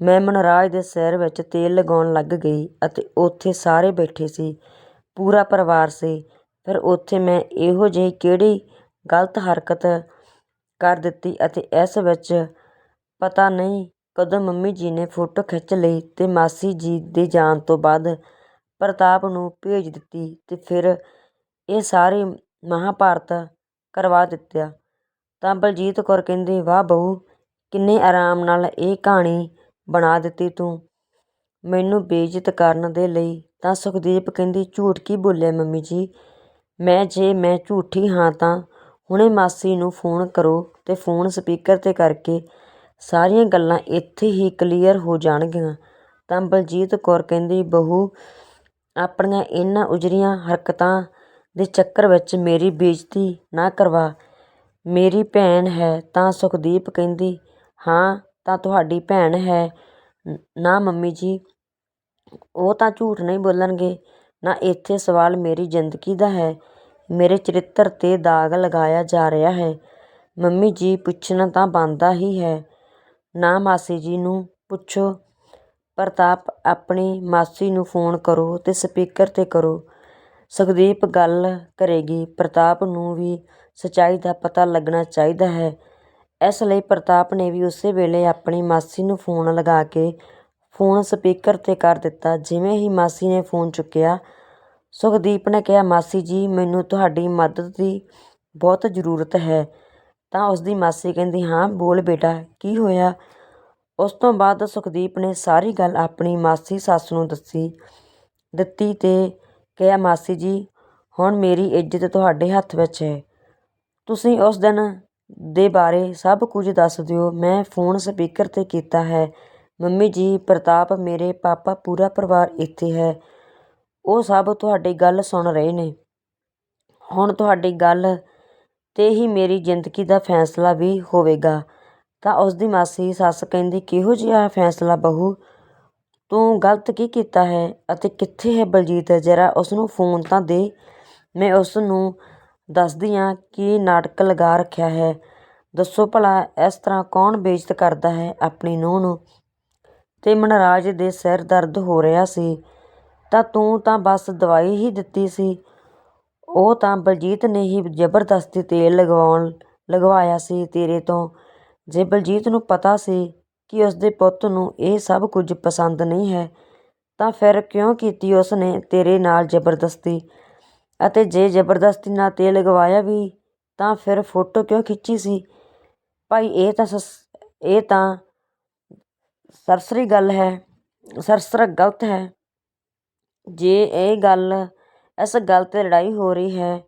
ਮੈਂ ਮਨਰਾਜ ਦੇ ਸਿਰ ਵਿੱਚ ਤੇਲ ਲਗਾਉਣ ਲੱਗ ਗਈ ਅਤੇ ਉੱਥੇ ਸਾਰੇ ਬੈਠੇ ਸੀ। ਪੂਰਾ ਪਰਿਵਾਰ ਸੀ। ਫਿਰ ਉੱਥੇ ਮੈਂ ਇਹੋ ਜਿਹੀ ਕਿਹੜੀ ਗਲਤ ਹਰਕਤ ਕਰ ਦਿੱਤੀ ਅਤੇ ਇਸ ਵਿੱਚ ਪਤਾ ਨਹੀਂ ਕਦੋਂ ਮੰਮੀ ਜੀ ਨੇ ਫੋਟੋ ਖਿੱਚ ਲਈ ਅਤੇ ਮਾਸੀ ਜੀ ਦੇ ਜਾਣ ਤੋਂ ਬਾਅਦ ਪ੍ਰਤਾਪ ਨੂੰ ਭੇਜ ਦਿੱਤੀ ਅਤੇ ਫਿਰ ਇਹ ਸਾਰੇ ਮਹਾਭਾਰਤ ਕਰਵਾ ਦਿੱਤਾ। ਤਾਂ ਬਲਜੀਤ ਕੌਰ ਕਹਿੰਦੀ, ਵਾਹ ਬਹੂ, ਕਿੰਨੇ ਆਰਾਮ ਨਾਲ ਇਹ ਕਹਾਣੀ ਬਣਾ ਦਿੱਤੀ ਤੂੰ। ਮੈਨੂੰ ਬੇਇੱਜ਼ਤ ਕਰਨ ਦੇ ਲਈ ਤਾਂ ਸੁਖਦੀਪ ਕਹਿੰਦੀ, ਝੂਠ ਕੀ ਬੋਲਿਆ ਮੰਮੀ ਜੀ? ਮੈਂ ਜੇ ਮੈਂ ਝੂਠੀ ਹਾਂ ਤਾਂ ਹੁਣੇ ਮਾਸੀ ਨੂੰ ਫੋਨ ਕਰੋ ਤੇ ਫੋਨ ਸਪੀਕਰ ਤੇ ਕਰਕੇ ਸਾਰੀਆਂ ਗੱਲਾਂ ਇੱਥੇ ਹੀ ਕਲੀਅਰ ਹੋ ਜਾਣਗੀਆਂ। ਤਾਂ ਬਲਜੀਤ ਕੌਰ ਕਹਿੰਦੀ, ਬਹੂ, ਆਪਣੀਆਂ ਇਹਨਾਂ ਉਜਰੀਆਂ ਹਰਕਤਾਂ ਦੇ ਚੱਕਰ ਵਿੱਚ ਮੇਰੀ ਬੇਇੱਜ਼ਤੀ ਨਾ ਕਰਵਾ। ਮੇਰੀ ਭੈਣ ਹੈ। ਤਾਂ ਸੁਖਦੀਪ ਕਹਿੰਦੀ, ਹਾਂ, ਤਾਂ ਤੁਹਾਡੀ ਭੈਣ ਹੈ। ਨਾ ਮੰਮੀ ਜੀ ਉਹ ਤਾਂ ਝੂਠ ਨਹੀਂ ਬੋਲਣਗੇ। ਨਾ ਇੱਥੇ ਸਵਾਲ ਮੇਰੀ ਜ਼ਿੰਦਗੀ ਦਾ ਹੈ। ਮੇਰੇ ਚਰਿੱਤਰ ਤੇ ਦਾਗ ਲਗਾਇਆ ਜਾ ਰਿਹਾ ਹੈ। ਮੰਮੀ ਜੀ, ਪੁੱਛਣਾ ਤਾਂ ਬਣਦਾ ਹੀ ਹੈ। ਨਾ ਮਾਸੀ ਜੀ ਨੂੰ ਪੁੱਛੋ। ਪ੍ਰਤਾਪ, ਆਪਣੀ ਮਾਸੀ ਨੂੰ ਫੋਨ ਕਰੋ ਅਤੇ ਸਪੀਕਰ ਤੇ ਕਰੋ। ਸੁਖਦੀਪ ਗੱਲ ਕਰੇਗੀ। ਪ੍ਰਤਾਪ ਨੂੰ ਵੀ ਸੱਚਾਈ ਦਾ ਪਤਾ ਲੱਗਣਾ ਚਾਹੀਦਾ ਹੈ। ਇਸ ਲਈ ਪ੍ਰਤਾਪ ਨੇ ਵੀ ਉਸੇ ਵੇਲੇ ਆਪਣੀ ਮਾਸੀ ਨੂੰ ਫੋਨ ਲਗਾ ਕੇ ਫੋਨ ਸਪੀਕਰ ਤੇ ਕਰ ਦਿੱਤਾ। ਜਿਵੇਂ ਹੀ ਮਾਸੀ ਨੇ ਫੋਨ ਚੁੱਕਿਆ, ਸੁਖਦੀਪ ਨੇ ਕਿਹਾ, ਮਾਸੀ ਜੀ, ਮੈਨੂੰ ਤੁਹਾਡੀ ਮਦਦ ਦੀ ਬਹੁਤ ਜ਼ਰੂਰਤ ਹੈ। ਤਾਂ ਉਸ ਦੀ ਮਾਸੀ ਕਹਿੰਦੀ, ਹਾਂ, ਬੋਲ ਬੇਟਾ, ਕੀ ਹੋਇਆ? ਉਸ ਤੋਂ ਬਾਅਦ ਸੁਖਦੀਪ ਨੇ ਸਾਰੀ ਗੱਲ ਆਪਣੀ ਮਾਸੀ ਸੱਸ ਨੂੰ ਦੱਸੀ, ਦਿੱਤੀ ਤੇ ਕਿਹਾ, ਮਾਸੀ ਜੀ, ਹੁਣ ਮੇਰੀ ਇੱਜ਼ਤ ਤੁਹਾਡੇ ਹੱਥ ਵਿੱਚ ਹੈ। ਤੁਸੀਂ ਉਸ ਦਿਨ ਦੇ ਬਾਰੇ ਸਭ ਕੁਝ ਦੱਸ ਦਿਓ। ਮੈਂ ਫੋਨ ਸਪੀਕਰ ਤੇ ਕੀਤਾ ਹੈ। ਮੰਮੀ ਜੀ, ਪ੍ਰਤਾਪ ਮੇਰੇ ਪਾਪਾ ਪੂਰਾ ਪਰਿਵਾਰ ਇੱਥੇ ਹੈ। ਉਹ ਸਭ ਤੁਹਾਡੀ ਗੱਲ ਸੁਣ ਰਹੇ ਨੇ। ਹੁਣ ਤੁਹਾਡੀ ਗੱਲ ਤੇ ਹੀ ਮੇਰੀ ਜ਼ਿੰਦਗੀ ਦਾ ਫੈਸਲਾ ਵੀ ਹੋਵੇਗਾ। ਤਾਂ ਉਸਦੀ ਮਾਸੀ, ਸੱਸ ਕਹਿੰਦੀ, ਕਿਹੋ ਜਿਹਾ ਫੈਸਲਾ ਬਹੂ? ਤੂੰ ਗਲਤ ਕੀ ਕੀਤਾ ਹੈ ਅਤੇ ਕਿੱਥੇ ਹੈ ਬਲਜੀਤ? ਜਰਾ ਉਸ ਨੂੰ ਫੋਨ ਤਾਂ ਦੇ। ਮੈਂ ਉਸ ਨੂੰ ਦੱਸਦੀ ਹਾਂ ਕਿ ਨਾਟਕ ਲਗਾ ਰੱਖਿਆ ਹੈ। ਦੱਸੋ ਭਲਾ, ਇਸ ਤਰ੍ਹਾਂ ਕੌਣ ਬੇਇੱਜ਼ਤ ਕਰਦਾ ਹੈ ਆਪਣੀ ਨੂੰਹ ਨੂੰ? ਤੇ ਮਨਰਾਜ ਦੇ ਸਿਰ ਦਰਦ ਹੋ ਰਿਹਾ ਸੀ। ਤਾਂ ਤੂੰ ਤਾਂ ਬਸ ਦਵਾਈ ਹੀ ਦਿੱਤੀ ਸੀ। ਉਹ ਤਾਂ ਬਲਜੀਤ ਨੇ ਹੀ ਜ਼ਬਰਦਸਤੀ ਤੇਲ ਲਗਵਾਉਣ, ਲਗਵਾਇਆ ਸੀ ਤੇਰੇ ਤੋਂ। ਜੇ ਬਲਜੀਤ ਨੂੰ ਪਤਾ ਸੀ ਕਿ ਉਸਦੇ ਪੁੱਤ ਨੂੰ ਇਹ ਸਭ ਕੁਝ ਪਸੰਦ ਨਹੀਂ ਹੈ, ਤਾਂ ਫਿਰ ਕਿਉਂ ਕੀਤੀ ਉਸਨੇ ਤੇਰੇ ਨਾਲ ਜ਼ਬਰਦਸਤੀ? ਅਤੇ ਜੇ ਜ਼ਬਰਦਸਤੀ ਨਾਲ ਤੇਲ ਲਗਵਾਇਆ ਵੀ, ਤਾਂ ਫਿਰ ਫੋਟੋ ਕਿਉਂ ਖਿੱਚੀ ਸੀ? ਭਾਈ, ਇਹ ਤਾਂ ਸਸ- ਇਹ ਤਾਂ ਸਰਸਰੀ ਗੱਲ ਹੈ, ਸਰਸਰਾ ਗਲਤ ਹੈ। ਜੇ ਇਹ ਗੱਲ ਇਸ ਗੱਲ 'ਤੇ ਲੜਾਈ ਹੋ ਰਹੀ ਹੈ,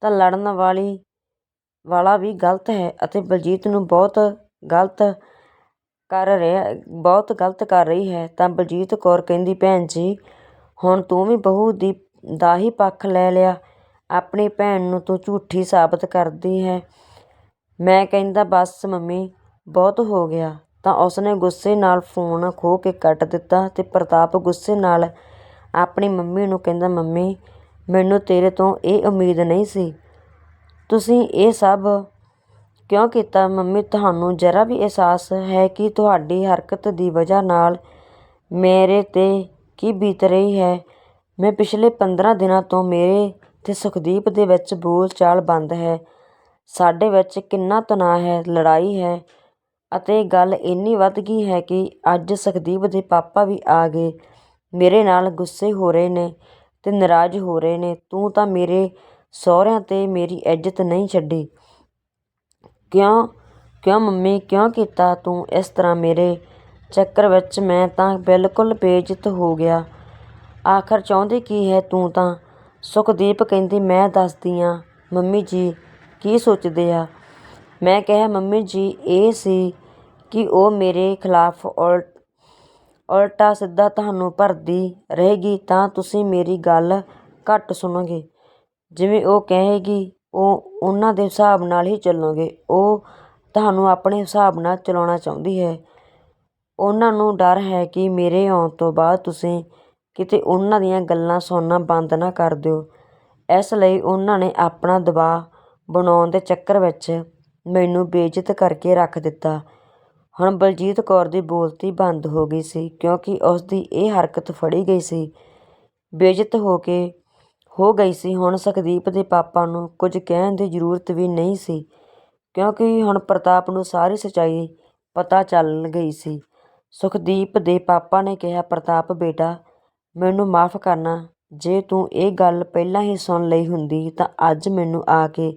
ਤਾਂ ਲੜਨ ਵਾਲੀ ਵਾਲਾ ਵੀ ਗਲਤ ਹੈ ਅਤੇ ਬਲਜੀਤ ਨੂੰ ਬਹੁਤ ਗਲਤ ਕਰ ਰਿਹਾ, ਬਹੁਤ ਗਲਤ ਕਰ ਰਹੀ ਹੈ। ਤਾਂ ਬਲਜੀਤ ਕੌਰ ਕਹਿੰਦੀ, ਭੈਣ ਜੀ, ਹੁਣ ਤੂੰ ਵੀ ਬਹੂ ਦੀ, ਦਾ ਹੀ ਪੱਖ ਲੈ ਲਿਆ। ਆਪਣੀ ਭੈਣ ਨੂੰ ਤੂੰ ਝੂਠੀ ਸਾਬਤ ਕਰਦੀ ਹੈ। ਮੈਂ ਕਹਿੰਦਾ, ਬਸ ਮੰਮੀ, ਬਹੁਤ ਹੋ ਗਿਆ। ਤਾਂ ਉਸਨੇ ਗੁੱਸੇ ਨਾਲ ਫੋਨ ਖੋਹ ਕੇ ਕੱਟ ਦਿੱਤਾ ਤੇ ਪ੍ਰਤਾਪ ਗੁੱਸੇ ਨਾਲ ਆਪਣੀ ਮੰਮੀ ਨੂੰ ਕਹਿੰਦਾ, ਮੰਮੀ, ਮੈਨੂੰ ਤੇਰੇ ਤੋਂ ਇਹ ਉਮੀਦ ਨਹੀਂ ਸੀ। ਤੁਸੀਂ ਇਹ ਸਭ ਕਿਉਂ ਕੀਤਾ? ਮੰਮੀ, ਤੁਹਾਨੂੰ ਜਰਾ ਵੀ ਅਹਿਸਾਸ ਹੈ ਕਿ ਤੁਹਾਡੀ ਹਰਕਤ ਦੀ ਵਜ੍ਹਾ ਨਾਲ ਮੇਰੇ 'ਤੇ ਕੀ ਬੀਤ ਰਹੀ ਹੈ? ਮੈਂ ਪਿਛਲੇ 15 ਦਿਨਾਂ ਤੋਂ ਮੇਰੇ ਤੇ ਸੁਖਦੀਪ ਦੇ ਵਿੱਚ ਬੋਲ ਚਾਲ ਬੰਦ ਹੈ। ਸਾਡੇ ਵਿੱਚ ਕਿੰਨਾ ਤਣਾਅ ਹੈ, ਲੜਾਈ ਹੈ ਅਤੇ ਗੱਲ ਇੰਨੀ ਵੱਧ ਗਈ ਹੈ ਕਿ ਅੱਜ ਸੁਖਦੀਪ ਦੇ ਪਾਪਾ ਵੀ ਆ ਗਏ। ਮੇਰੇ ਨਾਲ ਗੁੱਸੇ ਹੋ ਰਹੇ ਨੇ ਅਤੇ ਨਾਰਾਜ਼ ਹੋ ਰਹੇ ਨੇ। ਤੂੰ ਤਾਂ ਮੇਰੇ ਸਹੁਰਿਆਂ ਤੇ ਮੇਰੀ ਇੱਜ਼ਤ ਨਹੀਂ ਛੱਡੀ। ਕਿਉਂ ਕਿਉਂ ਮੰਮੀ, ਕਿਉਂ ਕੀਤਾ ਤੂੰ ਇਸ ਤਰ੍ਹਾਂ ਮੇਰੇ ਚੱਕਰ ਵਿੱਚ? ਮੈਂ ਤਾਂ ਬਿਲਕੁਲ ਬੇਇੱਜ਼ਤ ਹੋ ਗਿਆ। ਆਖਰ ਚਾਹੁੰਦੀ ਕੀ ਹੈ ਤੂੰ ਤਾਂ? ਸੁਖਦੀਪ ਕਹਿੰਦੀ, ਮੈਂ ਦੱਸਦੀ ਹਾਂ ਮੰਮੀ ਜੀ, ਕੀ ਸੋਚਦੇ ਆ? ਮੈਂ ਕਿਹਾ, ਮੰਮੀ ਜੀ, ਇਹ ਸੀ ਕਿ ਉਹ ਮੇਰੇ ਖਿਲਾਫ ਉਲਟ ਉਲਟਾ ਸਿੱਧਾ ਤੁਹਾਨੂੰ ਭਰਦੀ ਰਹੇਗੀ ਤਾਂ ਤੁਸੀਂ ਮੇਰੀ ਗੱਲ ਘੱਟ ਸੁਣੋਗੇ। ਜਿਵੇਂ ਉਹ ਕਹੇਗੀ, ਉਹ ਉਹਨਾਂ ਦੇ ਹਿਸਾਬ ਨਾਲ ਹੀ ਚੱਲੋਗੇ। ਉਹ ਤੁਹਾਨੂੰ ਆਪਣੇ ਹਿਸਾਬ ਨਾਲ ਚਲਾਉਣਾ ਚਾਹੁੰਦੀ ਹੈ। ਉਹਨਾਂ ਨੂੰ ਡਰ ਹੈ ਕਿ ਮੇਰੇ ਆਉਣ ਤੋਂ ਬਾਅਦ ਤੁਸੀਂ ਕਿਤੇ ਉਹਨਾਂ ਦੀਆਂ ਗੱਲਾਂ ਸੁਣਨਾ ਬੰਦ ਨਾ ਕਰ ਦਿਓ। ਇਸ ਲਈ ਉਹਨਾਂ ਨੇ ਆਪਣਾ ਦਬਾਅ ਬਣਾਉਣ ਦੇ ਚੱਕਰ ਵਿੱਚ ਮੈਨੂੰ ਬੇਇੱਜ਼ਤ ਕਰਕੇ ਰੱਖ ਦਿੱਤਾ। ਹੁਣ ਬਲਜੀਤ ਕੌਰ ਦੀ ਬੋਲਤੀ ਬੰਦ ਹੋ ਗਈ ਸੀ, ਕਿਉਂਕਿ ਉਸ ਦੀ ਇਹ ਹਰਕਤ ਫੜੀ ਗਈ ਸੀ। ਬੇਇੱਜ਼ਤ ਹੋ ਕੇ ਹੋ ਗਈ ਸੀ, ਹੁਣ ਸੁਖਦੀਪ ਦੇ ਪਾਪਾ ਨੂੰ ਕੁਝ ਕਹਿਣ ਦੀ ਜ਼ਰੂਰਤ ਵੀ ਨਹੀਂ ਸੀ, ਕਿਉਂਕਿ ਹੁਣ ਪ੍ਰਤਾਪ ਨੂੰ ਸਾਰੀ ਸੱਚਾਈ ਪਤਾ ਚੱਲ ਗਈ ਸੀ। ਸੁਖਦੀਪ ਦੇ ਪਾਪਾ ਨੇ ਕਿਹਾ, ਪ੍ਰਤਾਪ ਬੇਟਾ, ਮੈਨੂੰ ਮਾਫ ਕਰਨਾ। ਜੇ ਤੂੰ ਇਹ ਗੱਲ ਪਹਿਲਾਂ ਹੀ ਸੁਣ ਲਈ ਹੁੰਦੀ ਤਾਂ ਅੱਜ ਮੈਨੂੰ ਆ ਕੇ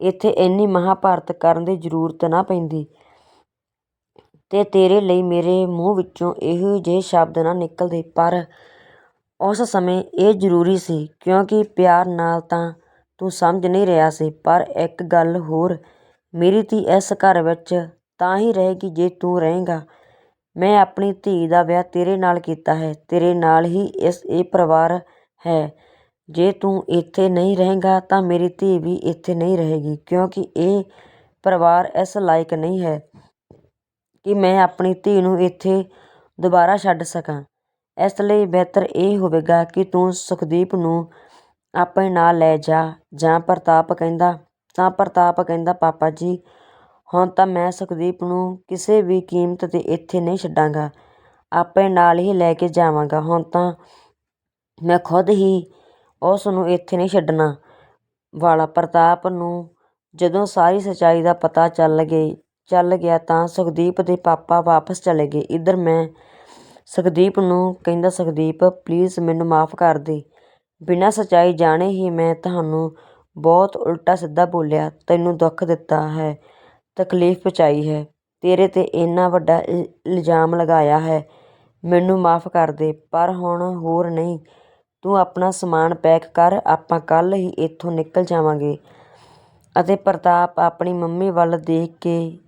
ਇੱਥੇ ਇੰਨੀ ਮਹਾਂਭਾਰਤ ਕਰਨ ਦੀ ਜ਼ਰੂਰਤ ਨਾ ਪੈਂਦੀ। ਅਤੇ ਤੇਰੇ ਲਈ ਮੇਰੇ ਮੂੰਹ ਵਿੱਚੋਂ ਇਹੋ ਜਿਹੇ ਸ਼ਬਦ ਨਾ ਨਿਕਲਦੇ। ਪਰ ਉਸ ਸਮੇਂ ਇਹ ਜ਼ਰੂਰੀ ਸੀ, ਕਿਉਂਕਿ ਪਿਆਰ ਨਾਲ ਤਾਂ ਤੂੰ ਸਮਝ ਨਹੀਂ ਰਿਹਾ ਸੀ। ਪਰ ਇੱਕ ਗੱਲ ਹੋਰ, ਮੇਰੀ ਧੀ ਇਸ ਘਰ ਵਿੱਚ ਤਾਂ ਹੀ ਰਹੇਗੀ ਜੇ ਤੂੰ ਰਹੇਗਾ। ਮੈਂ ਆਪਣੀ ਧੀ ਦਾ ਵਿਆਹ ਤੇਰੇ ਨਾਲ ਕੀਤਾ ਹੈ। ਤੇਰੇ ਨਾਲ ਹੀ ਇਸ ਇਹ ਪਰਿਵਾਰ ਹੈ। ਜੇ ਤੂੰ ਇੱਥੇ ਨਹੀਂ ਰਹੇਗਾ ਤਾਂ ਮੇਰੀ ਧੀ ਵੀ ਇੱਥੇ ਨਹੀਂ ਰਹੇਗੀ, ਕਿਉਂਕਿ ਇਹ ਪਰਿਵਾਰ ਇਸ ਲਾਇਕ ਨਹੀਂ ਹੈ ਕਿ ਮੈਂ ਆਪਣੀ ਧੀ ਨੂੰ ਇੱਥੇ ਦੁਬਾਰਾ ਛੱਡ ਸਕਾਂ। ਇਸ ਲਈ ਬਿਹਤਰ ਇਹ ਹੋਵੇਗਾ ਕਿ ਤੂੰ ਸੁਖਦੀਪ ਨੂੰ ਆਪਣੇ ਨਾਲ ਲੈ ਜਾ, ਜਾਂ ਪ੍ਰਤਾਪ ਕਹਿੰਦਾ, ਤਾਂ ਪ੍ਰਤਾਪ ਕਹਿੰਦਾ, ਪਾਪਾ ਜੀ, ਹੁਣ ਤਾਂ ਮੈਂ ਸੁਖਦੀਪ ਨੂੰ ਕਿਸੇ ਵੀ ਕੀਮਤ 'ਤੇ ਇੱਥੇ ਨਹੀਂ ਛੱਡਾਂਗਾ। ਆਪਣੇ ਨਾਲ ਹੀ ਲੈ ਕੇ ਜਾਵਾਂਗਾ। ਹੁਣ ਤਾਂ ਮੈਂ ਖੁਦ ਹੀ ਉਸ ਨੂੰ ਇੱਥੇ ਨਹੀਂ ਛੱਡਣਾ। ਵਾਲਾ ਪ੍ਰਤਾਪ ਨੂੰ ਜਦੋਂ ਸਾਰੀ ਸੱਚਾਈ ਦਾ ਪਤਾ ਚੱਲ ਗਈ, ਚੱਲ ਗਿਆ ਤਾਂ ਸੁਖਦੀਪ ਦੇ ਪਾਪਾ ਵਾਪਸ ਚਲੇ ਗਏ। ਇੱਧਰ ਮੈਂ ਸੁਖਦੀਪ ਨੂੰ ਕਹਿੰਦਾ, ਸੁਖਦੀਪ ਪਲੀਜ਼ ਮੈਨੂੰ ਮਾਫ ਕਰ ਦੇ। ਬਿਨਾਂ ਸੱਚਾਈ ਜਾਣੇ ਹੀ ਮੈਂ ਤੁਹਾਨੂੰ ਬਹੁਤ ਉਲਟਾ ਸਿੱਧਾ ਬੋਲਿਆ। ਤੈਨੂੰ ਦੁੱਖ ਦਿੱਤਾ ਹੈ, ਤਕਲੀਫ ਪਹੁੰਚਾਈ ਹੈ, ਤੇਰੇ ਤੇ ਇੰਨਾ ਵੱਡਾ ਇ- ਇਲਜ਼ਾਮ ਲਗਾਇਆ ਹੈ। ਮੈਨੂੰ ਮਾਫ ਕਰ ਦੇ, ਪਰ ਹੁਣ ਹੋਰ ਨਹੀਂ। ਤੂੰ ਆਪਣਾ ਸਮਾਨ ਪੈਕ ਕਰ, ਆਪਾਂ ਕੱਲ੍ਹ ਹੀ ਇੱਥੋਂ ਨਿਕਲ ਜਾਵਾਂਗੇ। ਅਤੇ ਪ੍ਰਤਾਪ ਆਪਣੀ ਮੰਮੀ ਵੱਲ ਦੇਖ ਕੇ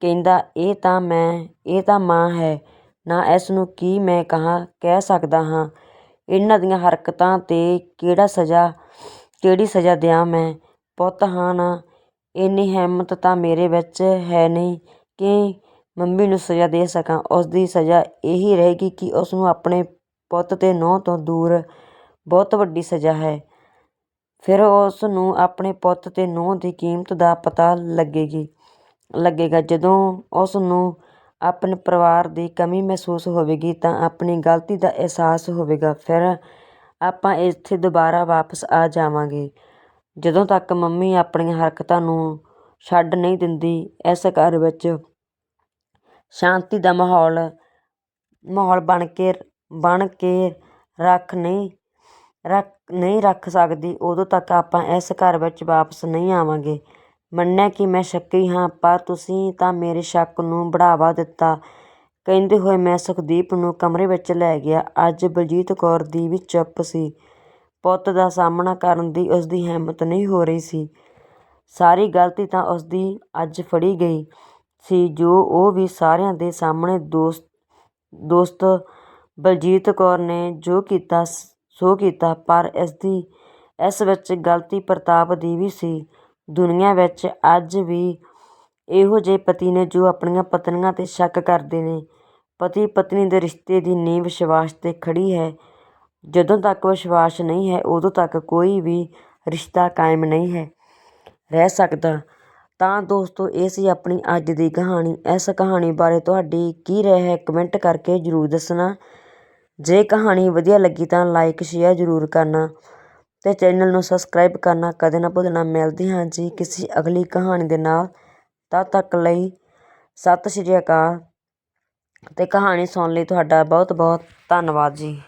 ਕਹਿੰਦਾ, ਇਹ ਤਾਂ ਮੈਂ, ਇਹ ਤਾਂ ਮਾਂ ਹੈ। ਨਾ ਇਸ ਨੂੰ ਕੀ ਮੈਂ ਕਹਾਂ, ਕਹਿ ਸਕਦਾ ਹਾਂ। ਇਹਨਾਂ ਦੀਆਂ ਹਰਕਤਾਂ ਤੇ ਕਿਹੜਾ ਸਜ਼ਾ, ਕਿਹੜੀ ਸਜ਼ਾ ਦਿਆਂ ਮੈਂ? ਪੁੱਤ ਹਾਂ ਨਾ, ਇੰਨੀ ਹਿੰਮਤ ਤਾਂ ਮੇਰੇ ਵਿੱਚ ਹੈ ਨਹੀਂ ਕਿ ਮੰਮੀ ਨੂੰ ਸਜ਼ਾ ਦੇ ਸਕਾਂ। ਉਸ ਦੀ ਸਜ਼ਾ ਇਹੀ ਰਹੇਗੀ ਕਿ ਉਸ ਨੂੰ ਆਪਣੇ ਪੁੱਤ ਅਤੇ ਨੂੰਹ ਤੋਂ ਦੂਰ ਬਹੁਤ ਵੱਡੀ ਸਜ਼ਾ ਹੈ। ਫਿਰ ਉਸ ਨੂੰ ਆਪਣੇ ਪੁੱਤ ਅਤੇ ਨੂੰਹ ਦੀ ਕੀਮਤ ਦਾ ਪਤਾ ਲੱਗੇਗੀ, ਲੱਗੇਗਾ। ਜਦੋਂ ਉਸ ਨੂੰ ਆਪਣੇ ਪਰਿਵਾਰ ਦੀ ਕਮੀ ਮਹਿਸੂਸ ਹੋਵੇਗੀ ਤਾਂ ਆਪਣੀ ਗਲਤੀ ਦਾ ਅਹਿਸਾਸ ਹੋਵੇਗਾ। ਫਿਰ ਆਪਾਂ ਇੱਥੇ ਦੁਬਾਰਾ ਵਾਪਸ ਆ ਜਾਵਾਂਗੇ। ਜਦੋਂ ਤੱਕ ਮੰਮੀ ਆਪਣੀਆਂ ਹਰਕਤਾਂ ਨੂੰ ਛੱਡ ਨਹੀਂ ਦਿੰਦੀ, ਇਸ ਘਰ ਵਿੱਚ ਸ਼ਾਂਤੀ ਦਾ ਮਾਹੌਲ ਮਾਹੌਲ ਬਣ ਕੇ ਬਣ ਕੇ ਰੱਖ ਨਹੀਂ ਰੱਖ ਨਹੀਂ ਰੱਖ ਸਕਦੀ, ਉਦੋਂ ਤੱਕ ਆਪਾਂ ਇਸ ਘਰ ਵਿੱਚ ਵਾਪਸ ਨਹੀਂ ਆਵਾਂਗੇ ਮੰਨਿਆ ਕਿ ਮੈਂ ਸ਼ੱਕੀ ਹਾਂ, ਪਰ ਤੁਸੀਂ ਤਾਂ ਮੇਰੇ ਸ਼ੱਕ ਨੂੰ ਬੜਾਵਾ ਦਿੱਤਾ ਕਹਿੰਦੇ ਹੋਏ ਮੈਂ ਸੁਖਦੀਪ ਨੂੰ ਕਮਰੇ ਵਿੱਚ ਲੈ ਗਿਆ। ਅੱਜ ਬਲਜੀਤ ਕੌਰ ਦੀ ਵੀ ਚੁੱਪ ਸੀ। ਪੁੱਤ ਦਾ ਸਾਹਮਣਾ ਕਰਨ ਦੀ ਉਸਦੀ ਹਿੰਮਤ ਨਹੀਂ ਹੋ ਰਹੀ ਸੀ। ਸਾਰੀ ਗਲਤੀ ਤਾਂ ਉਸਦੀ ਅੱਜ ਫੜੀ ਗਈ ਸੀ, ਜੋ ਉਹ ਵੀ ਸਾਰਿਆਂ ਦੇ ਸਾਹਮਣੇ ਦੋਸਤ ਬਲਜੀਤ ਕੌਰ ਨੇ ਜੋ ਕੀਤਾ ਸੋ ਕੀਤਾ, ਪਰ ਇਸਦੀ, ਇਸ ਵਿੱਚ ਗਲਤੀ ਪ੍ਰਤਾਪ ਦੀ ਵੀ ਸੀ। ਦੁਨੀਆ ਵਿੱਚ ਅੱਜ ਵੀ ਇਹੋ ਜਿਹੇ ਪਤੀ ਨੇ ਜੋ ਆਪਣੀਆਂ ਪਤਨੀਆਂ ਤੇ ਸ਼ੱਕ ਕਰਦੇ ਨੇ। ਪਤੀ ਪਤਨੀ ਦੇ ਰਿਸ਼ਤੇ ਦੀ ਨੀਂਹ ਵਿਸ਼ਵਾਸ ਤੇ ਖੜ੍ਹੀ ਹੈ। ਜਦੋਂ ਤੱਕ ਵਿਸ਼ਵਾਸ ਨਹੀਂ ਹੈ, ਉਦੋਂ ਤੱਕ ਕੋਈ ਵੀ ਰਿਸ਼ਤਾ ਕਾਇਮ ਨਹੀਂ ਹੈ, ਰਹਿ ਸਕਦਾ। ਤਾਂ ਦੋਸਤੋ, ਇਹ ਸੀ ਆਪਣੀ ਅੱਜ ਦੀ ਕਹਾਣੀ। ਇਸ ਕਹਾਣੀ ਬਾਰੇ ਤੁਹਾਡੀ ਕੀ ਰਾਏ ਹੈ, ਕਮੈਂਟ ਕਰਕੇ ਜ਼ਰੂਰ ਦੱਸਣਾ। ਜੇ ਕਹਾਣੀ ਵਧੀਆ ਲੱਗੀ ਤਾਂ ਲਾਈਕ ਸ਼ੇਅਰ ਜ਼ਰੂਰ ਕਰਨਾ ਅਤੇ ਚੈਨਲ ਨੂੰ ਸਬਸਕ੍ਰਾਈਬ ਕਰਨਾ ਕਦੇ ਨਾ ਭੁੱਲਣਾ। ਮਿਲਦੇ ਹਾਂ ਜੀ ਕਿਸੇ ਅਗਲੀ ਕਹਾਣੀ ਦੇ ਨਾਲ। ਤਦ ਤੱਕ ਲਈ ਸਤਿ ਸ਼੍ਰੀ ਅਕਾਲ ਅਤੇ ਕਹਾਣੀ ਸੁਣਨ ਲਈ ਤੁਹਾਡਾ ਬਹੁਤ ਬਹੁਤ ਧੰਨਵਾਦ ਜੀ।